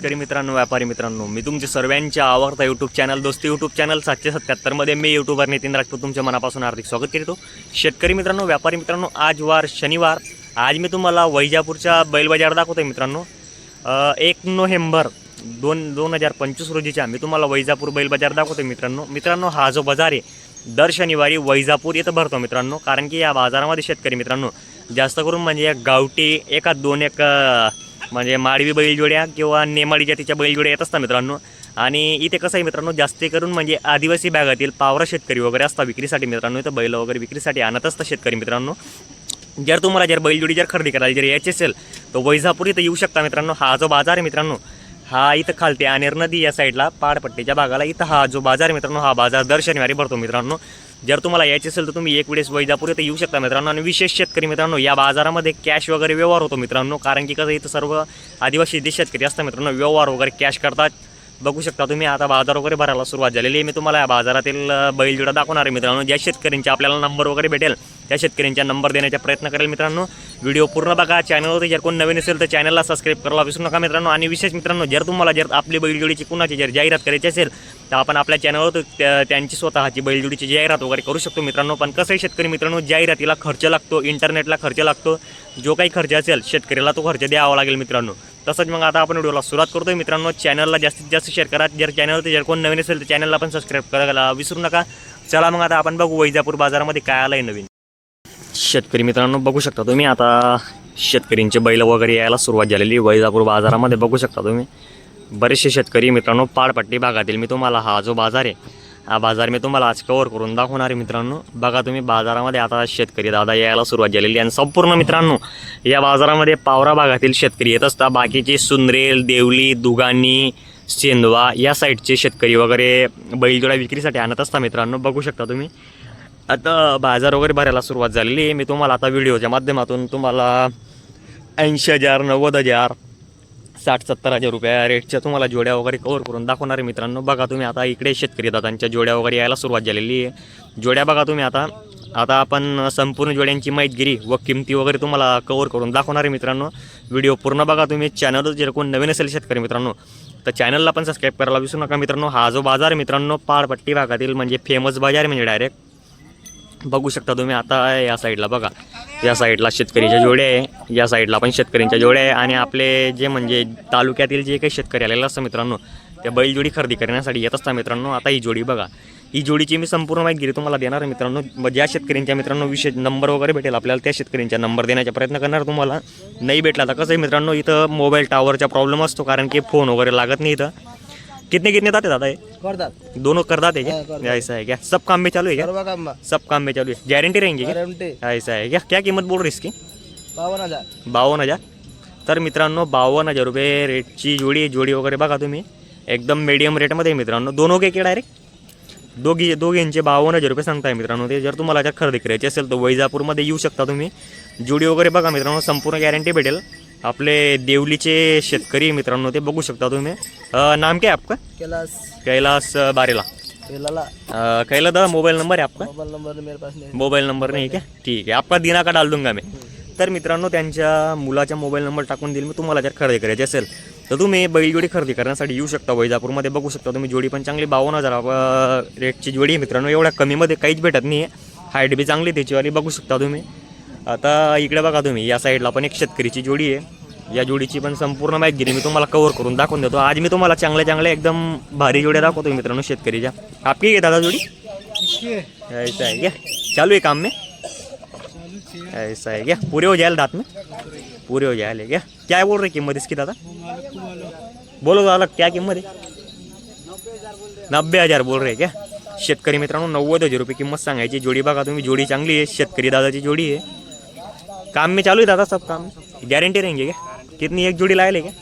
शेतकरी मित्रांनो व्यापारी मित्रांनो मी तुमचे सर्वांच्या आवडता YouTube channel Dosti YouTube channel सातशे सत्याहत्तरमध्ये मी यूट्यूबर नितीन राठोड तुमच्या मनापासून हार्दिक स्वागत करतो. शेतकरी मित्रांनो व्यापारी मित्रांनो आज वार शनिवार. आज मी तुम्हाला वैजापूरच्या बैल बाजार दाखवतो आहे मित्रांनो एक नोव्हेंबर दोन दोन हजार पंचवीस रोजीच्या मी तुम्हाला वैजापूर बैल बाजार दाखवतो आहे मित्रांनो. मित्रांनो हा जो बाजार आहे दर शनिवारी वैजापूर इथं भरतो मित्रांनो. कारण की या बाजारामध्ये शेतकरी मित्रांनो जास्त करून म्हणजे गावठी एका दोन एक म्हणजे माडवी बैलजोड्या किंवा नेमाडी जातीच्या बैलजोड्या येत असतात मित्रांनो. आणि इथे कसं आहे मित्रांनो जास्त करून म्हणजे आदिवासी भागातील पावरा शेतकरी वगैरे असतात विक्रीसाठी मित्रांनो. इथं बैल वगैरे विक्रीसाठी आणत असतात शेतकरी मित्रांनो. जर तुम्हाला जर बैलजोडी जर खरेदी करायची जर यायची असेल तर वैजापूर इथं येऊ शकता मित्रांनो. हा जो बाजार आहे मित्रांनो हा इथं खालते आनेर नदी या साईडला पाडपट्टीच्या भागाला इथं हा जो बाजार आहे मित्रांनो हा बाजार दर शनिवारी भरतो मित्रांनो. जर तुम्हाला यायचे असेल तर तुम्ही एक वेळेस वैजापूर येथे येऊ शकता मित्रांनो. आणि विशेष शेतकरी मित्रांनो या बाजारामध्ये कॅश वगैरे व्यवहार होतो मित्रांनो. कारण की कसं इथं सर्व आदिवासी जे शेतकरी असतात मित्रांनो व्यवहार वगैरे कॅश करतात. बघू शकता तुम्ही आता बाजार वगैरे भरायला सुरुवात झालेली आहे. मी तुम्हाला या बाजारातील बैलजोडा दाखवणार आहे मित्रांनो. ज्या शेतकऱ्यांचे आपल्याला नंबर वगैरे भेटेल त्या शेतकऱ्यांच्या नंबर देण्याचा प्रयत्न करेल मित्रांनो. व्हिडिओ पूर्ण बघा चॅनलवरती जर कोण नवीन असेल तर चॅनलला सबस्क्राईब करायला विसरू नका मित्रांनो. आणि विशेष मित्रांनो जर तुम्हाला जर आपली बैलजोडीची कुणाची जर जाहिरात करायची असेल तर आपण आपल्या चॅनलवर त्या- त्यांची स्वतःची बैलजोडीची जाहिरात वगैरे करू शकतो मित्रांनो. पण कसं शेतकरी मित्रांनो जाहिरातीला खर्च लागतो इंटरनेटला खर्च लागतो. जो काही खर्च असेल शेतकऱ्याला तो खर्च द्यावा लागेल मित्रांनो. तसंच मग आता आपण व्हिडिओला सुरुवात करतोय. मित्रांनो चॅनलला जास्तीत जास्त शेअर करा. जर चॅनलवरती जर कोण नवीन असेल तर चॅनलला पण सबस्क्राईब करायला विसरू नका. चला मग आता आपण बघू वैजापूर बाजारामध्ये काय आलं आहे नवीन. शेतकरी मित्रांनो बघू शकता तुम्ही आता शेतकऱ्यांचे बैल वगैरे यायला सुरुवात झालेली. वैजापूर बाजारामध्ये बघू शकता तुम्ही. बरेचसे शेतकरी मित्रांनो पाडपट्टी भागातील मी तुम्हाला हा जो बाजार आहे बाजार मी तुम्हाला आज कवर करून दाखवणार आहे मित्रांनो. बघा तुम्ही बाजारामध्ये आता शेतकरी दादा यायला सुरुवात झालेली आहे. आणि संपूर्ण मित्रांनो या बाजारामध्ये पावरा भागातील शेतकरी येत असतात. बाकीचे सुंदरेल देवली दुगानी सेंदवा या साईडचे शेतकरी वगैरे बैलजोडा विक्रीसाठी आणत असता मित्रांनो. बघू शकता तुम्ही. आता बाजार वगैरे भरायला सुरुवात झालेली आहे. मी तुम्हाला आता व्हिडिओच्या माध्यमातून तुम्हाला ऐंशी हजार नव्वद हजार साठ सत्तर हजार रुपया रेटच्या तुम्हाला जोड्या वगैरे कवर करून दाखवणार आहे मित्रांनो. बघा तुम्ही आता इकडे शेतकरी दादांच्या जोड्या वगैरे यायला सुरुवात झालेली आहे. जोड्या बघा तुम्ही आता. आता आपण संपूर्ण जोड्यांची माहितगिरी व किमती वगैरे तुम्हाला कवर करून दाखवणार आहे मित्रांनो. व्हिडिओ पूर्ण बघा तुम्ही. चॅनल जर कोण नवीन असेल शेतकरी मित्रांनो तर चॅनलला पण सबस्क्राईब करायला विसरू नका मित्रांनो. हा जो बाजार मित्रांनो पाडपट्टी भागातील म्हणजे फेमस बाजार म्हणजे डायरेक्ट बघू शकता तुम्ही आता या साईडला बघा. या साईडला शेतकरीच्या जोड्या आहे. या साईडला पण शेतकऱ्यांच्या जोड्या आहे. आणि आपले जे म्हणजे तालुक्यातील जे काही शेतकरी आलेले असतात मित्रांनो त्या बैलजोडी खरेदी करण्यासाठी येत असतात मित्रांनो. आता ही जोडी बघा. ही जोडीची मी संपूर्ण माहिती तुम्हाला देणार आहे मित्रांनो. मग ज्या शेतकऱ्यांच्या मित्रांनो विशेष नंबर वगैरे भेटेल आपल्याला त्या शेतकऱ्यांच्या नंबर देण्याचा प्रयत्न करणार तुम्हाला. नाही भेटला तर कसं आहे मित्रांनो इथं मोबाईल टावरचा प्रॉब्लेम असतो कारण की फोन वगैरे लागत नाही इथं. कितने कितने जाते दादा ये? करतात दोनों कर दाते हाँ, क्या ऐसा है क्या? सब काम में चालू है क्या? सर्व काम सब काम में चालू है। गारंटी रहेंगी क्या? गॅरंटी ऐसा है क्या? क्या किंमत बोल रही इसकी? बावन्न हजार। बावन्न हजार? तर मित्रांनो बावन्न हजार रुपये रेटची जोडी जोडी वगैरे बघा तुम्ही. एकदम मीडियम रेटमध्ये आहे मित्रांनो. दोन के डायरेक्ट दोघी दोघींचे बावन्न हजार रुपये सांगताय मित्रांनो ते. जर तुम्हाला जर खरेदी करायची असेल तर वैजापूरमध्ये येऊ शकता तुम्ही. जोडी वगैरे बघा मित्रांनो संपूर्ण गॅरंटी भेटेल. आपले देवलीचे शेतकरी मित्रांनो ते बघू शकता तुम्ही. अं, नाम क्या आपका? कैलाश कैलास अं, बारेला. अं, कैला दादा मोबाईल नंबर है आपका? मोबाईल नंबर मेरे पास नहीं. मोबाईल नंबर नाही क्या ठीक आहे. आपका दिना का डाल दूंगा मी? तर मित्रांनो त्यांच्या मुलाचा मोबाईल नंबर टाकून देईल मी तुम्हाला जर खरेदी करायची असेल तर तुम्ही बैलजोडी खरेदी करण्यासाठी येऊ शकता. वैजापूरमध्ये बघू शकता तुम्ही जोडी पण चांगली. बावन्न हजार अं, रेटची जोडी आहे मित्रांनो. एवढ्या कमीमध्ये काहीच भेटत नाही आहे हाईट बी चांगली त्याचीवाली बघू शकता तुम्ही. आता इकडे बघा तुम्ही या साईडला पण एक शेतकरीची जोडी आहे. या जोडीची पण संपूर्ण माहिती मी तुम्हाला कव्हर करून दाखवून देतो. आज मी तुम्हाला चांगल्या चांगल्या एकदम भारी जोड्या दाखवतो मित्रांनो शेतकरीच्या. आपकी आहे दादा जोडी? ऐसा है क्या? चालू है काम में? ऐसा है क्या? पूरे हो जाएगा दांत में? पूरे हो जाएगा क्या? क्या बोल रहे कीमत इसकी दादा? बोलो दादा क्या किंमत है? नब्बे हजार बोल रहे क्या? शेतकरी मित्रांनो नव्वद हजार रुपये किंमत सांगायची. जोडी बघा तुम्ही जोडी चांगली आहे. शेतकरी दादाची जोडी आहे. काम में चालू है दादा सब काम. गॅरंटी रहेंगे क्या कितनी एक जोडी लायले क्या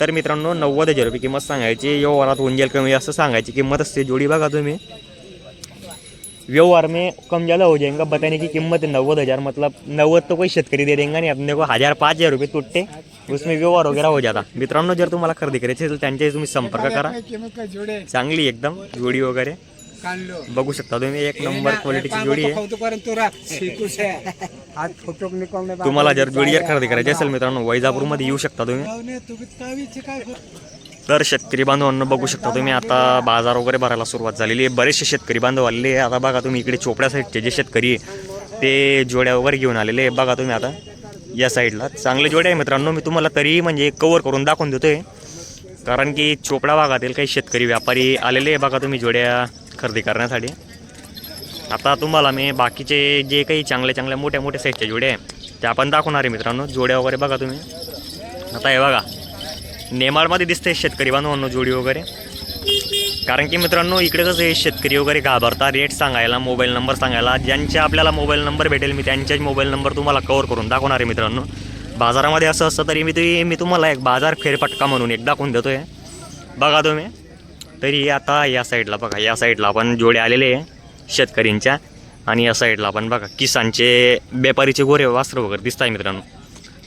तर मित्रांनो नव्वद हजार रुपये किंमत सांगायची. व्यवहारात होऊन जाईल कमी असं सांगायची किंमत असते. जोडी बघा तुम्ही. व्यवहार में कम ज़्यादा हो जाएगा बताने की कीमत है नव्वद हज़ार. मतलब नव्वद तो कोई शेतकरी दे देंगे नहीं? अपने को हज़ार पाच हजार रुपये तुटते. उसमें व्यवहार वगैरह हो जाता. मित्रांनो जर तुम्हाला खरेदी करायची असेल त्यांच्याशी तुम्ही संपर्क करा. चांगली एकदम जोडी वगैरे. बघू शकता तुम्ही एक नंबर क्वालिटीची जोडी आहे. तुम्हाला जर जोडी जर खरेदी करायची असेल मित्रांनो वैजापूरमध्ये येऊ शकता तुम्ही. तर शेतकरी बांधवांना बघू शकता तुम्ही आता बाजार वगैरे भरायला सुरुवात झालेली आहे. बरेचसे शेतकरी बांधव आलेले आहे आता बघा तुम्ही इकडे चोपड्या साईडचे जे शेतकरी आहे, ते जोड्या वगैरे घेऊन आलेले आहे बघा तुम्ही आता या साईडला. चांगले जोड्या आहे मित्रांनो. मी तुम्हाला तरी म्हणजे कवर करून दाखवून देतोय. कारण की चोपडा भागातील काही शेतकरी व्यापारी आलेले आहे बघा तुम्ही जोड्या. खरेदी करण्यासाठी. आता तुम्हाला मी बाकीचे जे काही चांगल्या चांगल्या मोठ्या मोठ्या साईजच्या जोड्या आहे त्या पण दाखवणार आहे मित्रांनो. जोड्या वगैरे बघा तुम्ही. आता हे बघा. नेमाळमध्ये दिसते शेतकरी बांधवांनो जोडी वगैरे. कारण की मित्रांनो इकडे कसं आहे शेतकरी वगैरे घाबरता रेट सांगायला मोबाईल नंबर सांगायला. ज्यांचे आपल्याला मोबाईल नंबर भेटेल मी त्यांच्याच मोबाईल नंबर तुम्हाला कवर करून दाखवणार आहे मित्रांनो. बाजारामध्ये असं असतं तरी मी तुम्ही मी तुम्हाला एक बाजार फेरफटका म्हणून एक दाखवून देतो आहे बघा तुम्ही. तरी आता या साईडला बघा या साईडला आपण जोडे आलेले आहे शेतकरींच्या आणि या साईडला आपण बघा किसानचे व्यापारीचे गोरे वस्त्र वगैरे दिसत आहे मित्रांनो.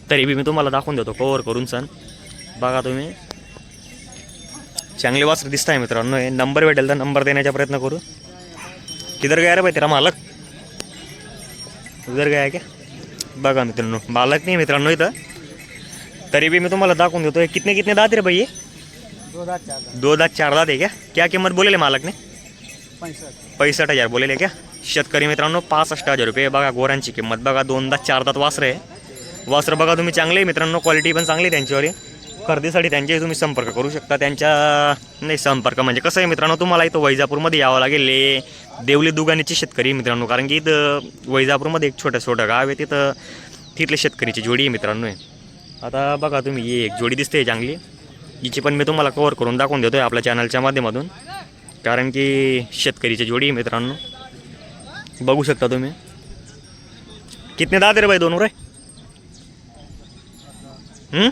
तरी बी मी तुम्हाला दाखवून देतो कवर करून सण बघा तुम्ही. चांगले वस्त्र दिसत आहे मित्रांनो हे. नंबर भेटेल तर नंबर देण्याचा प्रयत्न करू. किधर गया रे भाई तेरा मालक? उधर गया क्या? बघा मित्रांनो मालक नाही मित्रांनो इथं. तरी बी मी तुम्हाला दाखवून देतो हे कितने कितने दात रे भाई दो दात चार दात आहे क्या? क्या किंमत बोलेले मालक ने पैसष्ट हजार बोलेले क्या? शेतकरी मित्रांनो पासष्ट हजार रुपये. बघा गोरांची किंमत. बघा दोन दात चार दात वासरं आहे. वासरं बघा तुम्ही चांगले आहे मित्रांनो. क्वालिटी पण चांगली आहे त्यांच्यावर. खरेदीसाठी त्यांच्याही तुम्ही संपर्क करू शकता. त्यांच्या नाही संपर्क म्हणजे कसं आहे मित्रांनो तुम्हाला इथं वैजापूरमध्ये यावं लागेल. देवली दुगानीचे शेतकरी मित्रांनो. कारण की इथं वैजापूरमध्ये एक छोटं छोटं गाव आहे. तिथं तिथले शेतकरीची जोडी आहे मित्रांनो. आता बघा तुम्ही ही एक जोडी दिसते चांगली. हिची पण मी तुम्हाला कवर करून दाखवून देतो आहे आपल्या चॅनलच्या माध्यमातून. कारण की शेतकरीची जोडी आहे मित्रांनो. बघू शकता तुम्ही. कितने दाद रे भाई दोनों रे हम्म?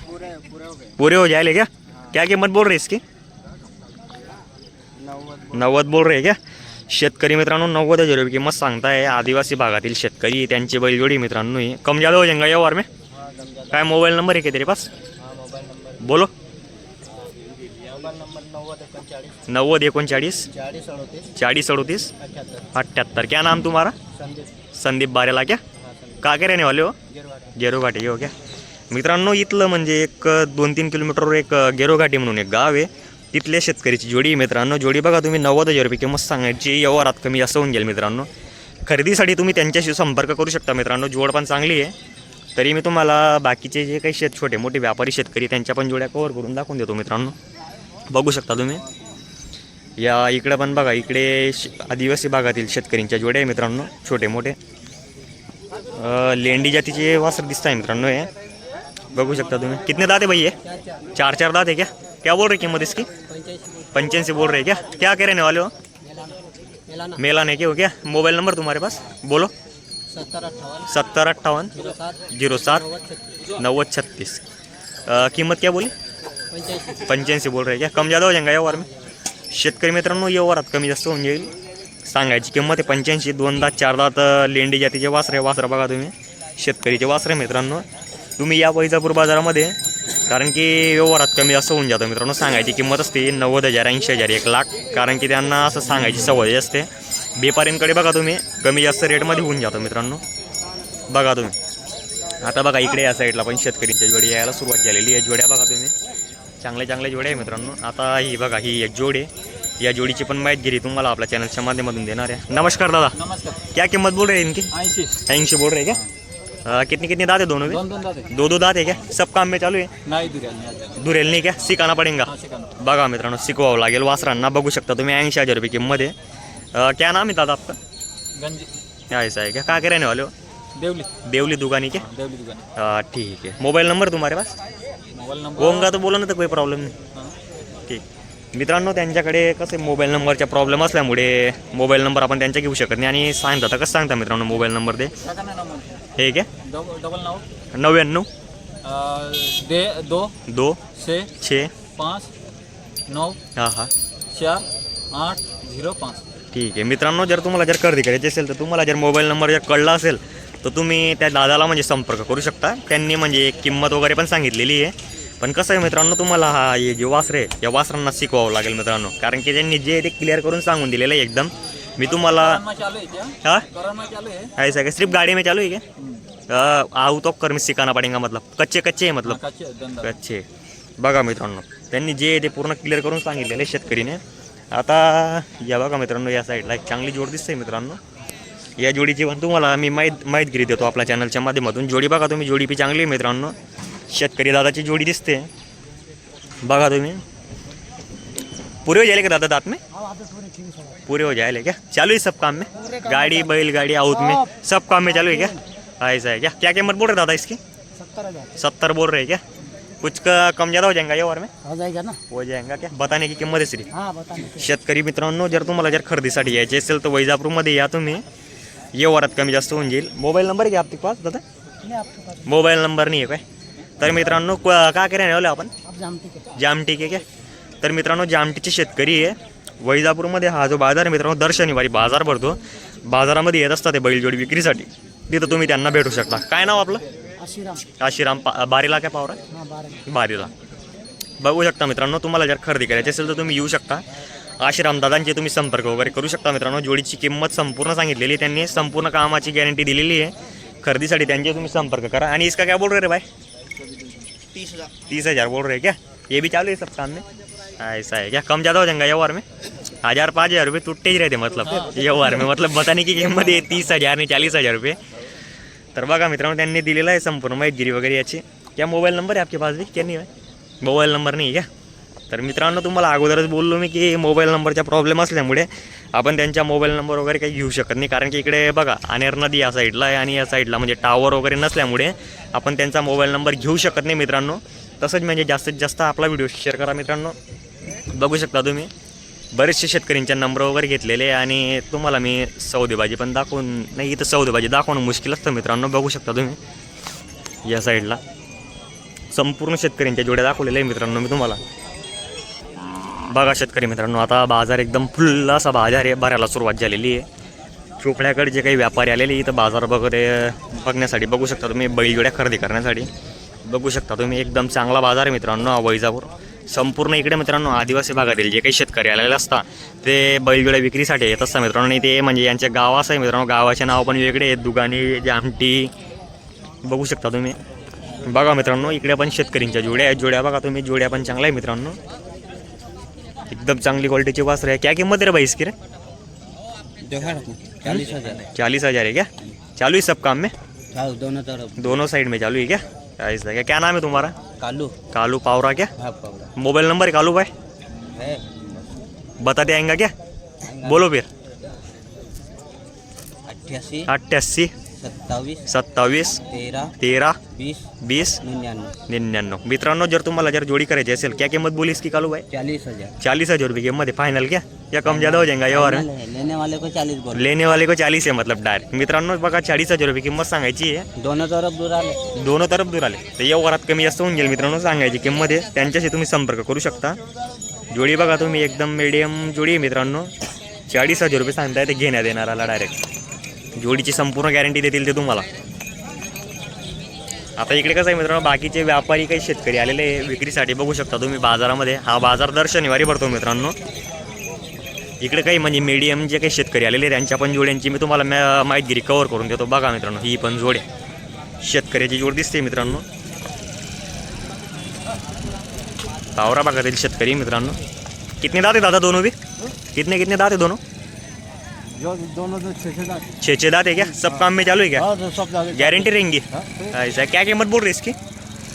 पूरे हो जाएंगे क्या? क्या कीमत बोल रहे इसकी? नव्वद बोल रहे क्या? शेतकरी मित्रांनो नव्वद हजार रुपये किंमत सांगताय. आदिवासी भागातील शेतकरी त्यांची बैलजोडी मित्रांनो ही. कम जादा हो जाएंगे यावर में? काय मोबाईल नंबर आहे का तेरे पास? बोलो. नव्वद एकोणचाळीस. नव्वद एकोणचाळीस. चाळीस अडतीस. चाळीस अड़तीस. अठ्याहत्तर. अठ्ठ्याहत्तर क्या नाम तुम्हारा? संदीप. संदीप बारेला क्या? हाँ संदीप. का के वाले हो? गिरवाडे गेरोघाटी हो क्या? मित्रांनो इथलं म्हणजे एक दोन तीन किलोमीटरवर एक गेरोघाटी म्हणून एक गाव आहे. तिथल्या शेतकरीची जोडी आहे मित्रांनो. जोडी बघा तुम्ही नव्वद हजार रुपये किंमत सांगायची. व्यवहारात कमी जास्त होऊन गेल मित्रांनो. खरेदीसाठी तुम्ही त्यांच्याशी संपर्क करू शकता मित्रांनो. जोड पण चांगली आहे. तरी मी तुम्हाला बाकीचे जे काही शेत छोटे मोठे व्यापारी शेतकरी त्यांच्या पण जोड्या कवर करून दाखवून देतो मित्रांनो. बघू शकता तुम्ही. या इकडं पण बघा इकडे श- आदिवासी भागातील शेतकऱ्यांच्या जोड्या आहे मित्रांनो छोटे मोठे. लेंडी जातीचे वासर दिसत आहे मित्रांनो हे. बघू शकता तुम्ही. कितने दाते भाई ये चार चार चार चार दाते क्या? क्या बोल रहे कीमत इसकी? पंच्याऐंशी बोल रहे क्या? क्या कह रहने वाले हो मेला नहीं के हो क्या मोबाइल नंबर तुम्हारे पास? बोलो. सत्तर सत्तर अट्ठावन झिरो सात जीरो सात नव्वद छत्तीस. किंमत कीमत क्या बोली? पंच्याऐंशी बोल रहे क्या? कम जादा हो जाएगा व्यवहार में। शेतकरी मित्रांनो व्यवहारात कमी जास्त होऊन जाईल. सांगायची किंमत आहे पंच्याऐंशी दोन दात चार दात लेंडी जातीचे वासरे वासरं बघा तुम्ही. शेतकरीचे वासरे मित्रांनो. तुम्ही या वैजापूर बाजारामध्ये कारण की व्यवहारात कमी जास्त होऊन जातं मित्रांनो. सांगायची किंमत असते नव्वद हजार ऐंशी हजार एक लाख. कारण की त्यांना असं सांगायची सवय असते. व्यापाऱ्यांकडे बघा तुम्ही कमी जास्त रेटमध्ये होऊन जातं मित्रांनो. बघा तुम्ही. आता बघा इकडे या साईडला पण शेतकरींच्या जोड्या यायला सुरुवात झालेली आहे. जोड्या बघा तुम्ही. चांगल्या चांगले जोडे आहे मित्रांनो. आता ही बघा ही एक जोड आहे. या जोडीची पण माहितगिरी तुम्हाला आपल्या चॅनलच्या माध्यमातून देणार आहे. नमस्कार दादा. नमस्कार. क्या किंमत बोल रहे हैं इनकी? ऐंशी. ऐंशी बोल रहे क्या? अ, कितनी कितनी दाँत है दोनों दोन दोन जाते दो दो दाँत है क्या? सब काम में चालू आहे नाही दुर्या दुरेल नाही क्या? सिकाना पडेगा? हा बघा मित्रांनो शिकवावं लागेल वासरांना. बघू शकता तुम्ही ऐंशी हज़ार रुपये किंमत आहे. अ, क्या नाम है दादा आपका? ऐसा है क्या? कहाँ के रहने वाले हो? देवली. देवली दुकानी क्या? देवली दुकान. ठीक है. मोबाइल नंबर तुम्हारे पास? Mobile number? होंगा तो बोला ना तर काही प्रॉब्लेम नाही. ठीक मित्रांनो त्यांच्याकडे कसे मोबाईल नंबरचा प्रॉब्लेम असल्यामुळे मोबाईल नंबर आपण त्यांच्या घेऊ शकत नाही. आणि सांगता तर कसं सांगता मित्रांनो मोबाईल नंबर ते नंबर हे क्या डबल नऊ. नव्याण्णव. दे दो. दो. छे छे पाच. नऊ. हां हां. चार. आठ. झिरो पाच. ठीक आहे. मित्रांनो जर तुम्हाला जर खरेदी करायची असेल तर तुम्हाला जर मोबाईल नंबर जर कळला असेल तर तुम्ही त्या दादाला म्हणजे संपर्क करू शकता. त्यांनी म्हणजे एक किंमत वगैरे पण सांगितलेली आहे. पण कसं आहे मित्रांनो तुम्हाला हा हे जे वासरे आहे, या वासरांना शिकवावं लागेल मित्रांनो. कारण की त्यांनी जे ते क्लिअर करून सांगून दिलेलं आहे एकदम. मी तुम्हाला में है हाँ? में है ऐसा क्या सिर्फ गाड़ी में चालू है क्या आउट ऑफ कर्म सिखाना पडेगा मतलब. कच्चे कच्चे आहे मतलब. कच्चे बघा मित्रांनो त्यांनी जे ते पूर्ण क्लिअर करून सांगितलेले शेतकरीने. आता या बघा मित्रांनो या साईडला एक चांगली जोड दिसते मित्रांनो. या जोडीची पण तुम्हाला मी माहीत माहीतगिरी देतो आपल्या चॅनलच्या माध्यमातून. जोडी बघा तुम्ही जोडी बी चांगली आहे मित्रांनो. शेतकरी दादाची जोडी दिसते. बघा तुम्ही. पूरे हो जाएले का दादा दांत में? पूरे हो जाएले क्या चालू है सब काम में. गाड़ी बैल गाड़ी आउट में. सब काम में चालू है क्या ऐसा है क्या क्या कीमत बोल रहे दादा इसकी? सत्तर बोल रहे हैं क्या? कुछ का कम ज़्यादा हो जाएगा ये और में? हो जाएगा ना. हो जाएगा क्या? बताने की किंमत आहे हाँ बताने शेतकरी मित्रांनो जर तुम्हाला जर खरेदीसाठी यायचे असेल तर वैजापूरमध्ये या तुम्ही. ये वरात कमी जास्त होऊन जाईल. मोबाईल नंबर आहे का आपके पास दादा मोबाईल नंबर नाही आहे काय? तर मित्रांनो क- करायला आलो आपण? जामटी के क्या? तर मित्रांनो जामटीचे शेतकरी आहे. वैजापूरमध्ये हा जो बाजार आहे मित्रांनो दर शनिवारी बाजार भरतो. बाजारामध्ये येत असतात ते बैलजोडी विक्रीसाठी. तिथं तुम्ही त्यांना भेटू शकता. काय नाव आपलं? आशीराम. आशिराम पा बारीला काय पावरा? हाँ बारीला. बघू शकता मित्रांनो तुम्हाला जर खरेदी करायची असेल तर तुम्ही येऊ शकता. आशिराम दादांचे तुम्ही संपर्क वगैरे करू शता शकता मित्रांनो. जोडीची किंमत संपूर्ण आहे त्यांनी. संपूर्ण कामाची गॅरंटी दिलेली आहे. खरेदीसाठी त्यांचे तुम्ही संपर्क करा. आणि इसका क्या बोल रहे भाई? तीस हज़ार तीस हज़ार बोल रहे हैं क्या? ये भी चालू है सब काम में? ऐसा है क्या? कम ज़्यादा हो जाएगा व्यवहार में? हज़ार पाँच हज़ार रुपये टूटते ही रहते मतलब. व्यवहार में मतलब बताने की किंमत आहे तीस हज़ार आणि चाळीस हज़ार रुपये. तर बघा मित्रांनो, त्यांनी दिलेला आहे संपूर्ण माहितगिरी वगैरे याची. क्या मोबाईल नंबर आहे आपके पास भी? क्या नाही आहे मोबाईल नंबर नाही आहे क्या? तर मित्रांनो तुम्हाला अगोदरच बोललो मी की मोबाईल नंबरचा प्रॉब्लेम असल्यामुळे आपण त्यांच्या मोबाईल नंबर वगैरे काही घेऊ शकत नाही. कारण की इकडे बघा अनेर नदी या साईडला आहे आणि या साईडला म्हणजे टावर वगैरे नसल्यामुळे आपण त्यांचा मोबाईल नंबर घेऊ शकत नाही मित्रांनो. तसंच म्हणजे जास्तीत जास्त आपला व्हिडिओ शेअर करा मित्रांनो. बघू शकता तुम्ही बरेचसे शेतकऱ्यांचे नंबर वगैरे घेतलेले आणि तुम्हाला मी सौदेबाजी पण दाखवून नाही इथं सौदेबाजी दाखवणं मुश्किल असतं मित्रांनो बघू शकता तुम्ही. या साईडला संपूर्ण शेतकऱ्यांच्या जोड्या दाखवलेल्या आहे मित्रांनो मी तुम्हाला. बघा शेतकरी मित्रांनो आता बाजार एकदम फुल्ल असा बाजार आहे भरायला सुरुवात झालेली आहे. चोपड्याकडे जे काही व्यापारी आलेले इथं बाजार वगैरे बघण्यासाठी बघू शकता तुम्ही बैलजोड्या खरेदी करण्यासाठी. बघू शकता तुम्ही एकदम चांगला बाजार आहे मित्रांनो वैजापूर. संपूर्ण इकडे मित्रांनो आदिवासी भागातील जे काही शेतकरी आलेले असतात ते बैलजोड्या विक्रीसाठी येत असतात मित्रांनो. आणि ते म्हणजे यांचे गाव असं आहे मित्रांनो गावाचे नाव पण वेगळे आहेत. दुगानी जामटी बघू शकता तुम्ही. बघा मित्रांनो इकडे पण शेतकरींच्या जोड्या आहेत. जोड्या बघा तुम्ही जोड्या पण चांगल्या आहे मित्रांनो. एकदम चांगली क्वालिटीची वासर आहे. क्या किंमत रे भाई इसकी रे? चालीस हज़ार है चालीस हज़ार है क्या? चालू है सब काम में? हाँ दोनों तरफ़. दोनों साइड में चालू है क्या? चालीस है क्या क्या नाम है तुम्हारा? कालू. कालू पावरा क्या? हाँ मोबाइल नंबर है कालू भाई? है. बताते आएँगा क्या? बोलो फिर. अट्ठासी अट्ठासी सत्तावीस सत्तावीस तेरा बीस बीस निन्यानवे निन्याण्णव. मित्रांनो जर तुम्हाला जर जोडी करायची असेल क्या किंमत बोली इसकी कालू भाई? चालीस हजार. चालीस हज़ार रुपये कीमत है फाइनल क्या? या कम ज़्यादा हो जाएगा ये और लेने वाले को चालीस बोल. लेने वाले को चालीस आहे मतलब डायरेक्ट मित्रांनो बघा चाळीस हजार रुपये किंमत सांगायची आहे. दोनों तरफ दूरा ले दोनों तरफ दूर आले. तर या वरात कमी जास्त होऊन गेल मित्रांनो सांगायची किंमत आहे. त्यांच्याशी तुम्ही संपर्क करू शकता. जोडी बघा तुम्ही एकदम मीडियम जोडी आहे मित्रांनो. चाळीस हजार रुपये सांगताय ते घेण्यात येणाराला डायरेक्ट जोडीची संपूर्ण गॅरंटी देतील ते तुम्हाला. आता इकडे कसं आहे मित्रांनो बाकीचे व्यापारी काही शेतकरी आलेले विक्रीसाठी बघू शकता तुम्ही बाजारामध्ये. हा बाजार दर शनिवारी भरतो मित्रांनो. इकडे काही म्हणजे मीडियम जे काही शेतकरी आलेले त्यांच्या पण जोड्यांची मी तुम्हाला मॅ- माहितगिरी कव्हर करून देतो. बघा मित्रांनो ही पण जोड. आहे शेतकऱ्याची जोड दिसते मित्रांनो. तावरा भागातील शेतकरी मित्रांनो. कितने दाते आहे दादा दोनों भी कितने कितने दाते दोनों? जो दोनों तो छः छः दांत है क्या? सब काम में चालू है क्या? हाँ तो सब गारंटी रहेंगी? हाँ, तो ऐसा क्या किंमत बोल रही इसकी?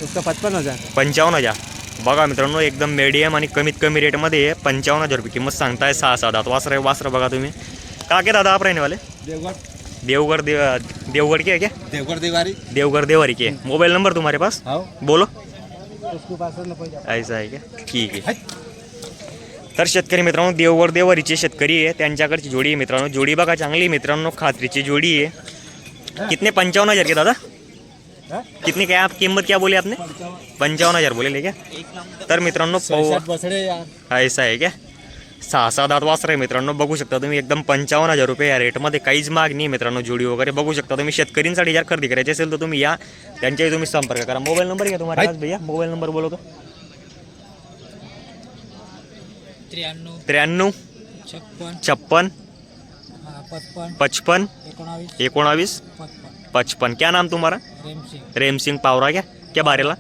उसका पचपन हज़ार। पंचावन्न हज़ार। बघा मित्रांनो एकदम मीडियम आणि कमीत कमी रेटमध्ये आहे. पंचावन्न हज़ार रुपये किंमत सांगताय सहा सहा दात. वासर वासर बघा तुम्ही. का के दादा आप रहने वाले देवगढ़ देवगढ़ देव देवगढ़ के है क्या? देवगढ़ दीवारी। देवगढ़ देवारी के मोबाइल नंबर तुम्हारे पास? हाँ बोलो. उसके पास ऐसा है क्या? ठीक आहे तर शेतकरी मित्रांनो देवगड देवारीचे शेतकरी आहे त्यांच्याकडची जोडी आहे मित्रांनो. जोडी बघा चांगली मित्रांनो खात्रीची जोडी आहे. कितने? पंचावन्न हजार के दादा? कितनी क्या आप किंमत क्या बोली आपने? पंचावन्न हजार बोले क्या? तर मित्रांनो ऐसा आहे क्या? सहा सहा दात वासर आहे मित्रांनो बघू शकता तुम्ही एकदम पंचावन्न हजार रुपये या रेटमध्ये काहीच माग नाही मित्रांनो जोडी वगैरे बघू शकता तुम्ही. शेतकरींसाठी जर खरेदी करायची असेल तर तुम्ही या त्यांच्याही तुम्ही संपर्क करा. मोबाईल नंबर घ्या तुम्हाला भैया मोबाईल नंबर बोलो तो त्र्याण्णव. त्र्याण्णव छप्पन. छप्पन पचपन. पचपन एकोणावीस. एकोणावीस पचपन. क्या नाम तुम्हारा? रेमसिंग. पावरा क्या? क्या बारेला?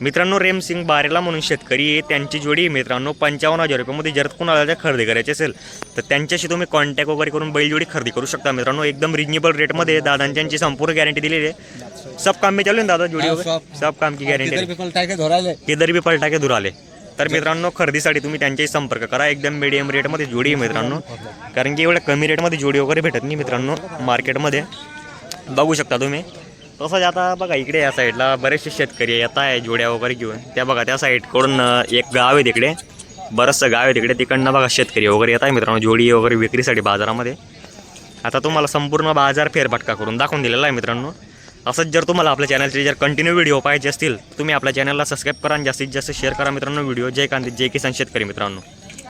मित्रांनो रेमसिंग बारेला म्हणून शेतकरी आहे त्यांची जोडी मित्रांनो पंचावन्न हजार रुपयामध्ये जर कुणाला जर खरेदी करायची असेल तर त्यांच्याशी तुम्ही कॉन्टॅक्ट वगैरे करून बैलजोडी खरेदी करू शकता. मित्रांनो एकदम रिजनेबल रेटमध्ये दादांची यांची संपूर्ण गॅरंटी दिलेली आहे. सब काम में चालू दादा जोडी हाँ. सब. काम की गॅरंटी किधर भी पलटा के धोराले. तर मित्रांनो खरेदीसाठी तुम्ही त्यांच्याशी संपर्क करा. एकदम मिडियम रेटमध्ये जोडी आहे मित्रांनो. कारण की एवढ्या कमी रेटमध्ये जोडी वगैरे भेटत नाही मित्रांनो मार्केटमध्ये बघू शकता तुम्ही. तसंच आता बघा इकडे या साईडला बरेचसे शेतकरी येत आहे जोड्या वगैरे घेऊन. त्या बघा त्या साईडकडून एक गाव आहे तिकडे. बरंचसं गाव आहे तिकडे. तिकडनं बघा शेतकरी वगैरे येत आहे मित्रांनो जोडी वगैरे विक्रीसाठी बाजारामध्ये. आता तुम्हाला संपूर्ण बाजार फेरफटका करून दाखवून दिलेला आहे मित्रांनो. असंच जर तुम्हाला आपल्या चॅनलचे जर कंटिन्यू व्हिडिओ पाहिजे असतील तुम्ही आपल्या चॅनलला सबस्क्राईब करा आणि जास्तीत जास्त शेअर करा मित्रांनो. व्हिडिओ जय कांती जय किसान शेतकरी मित्रांनो.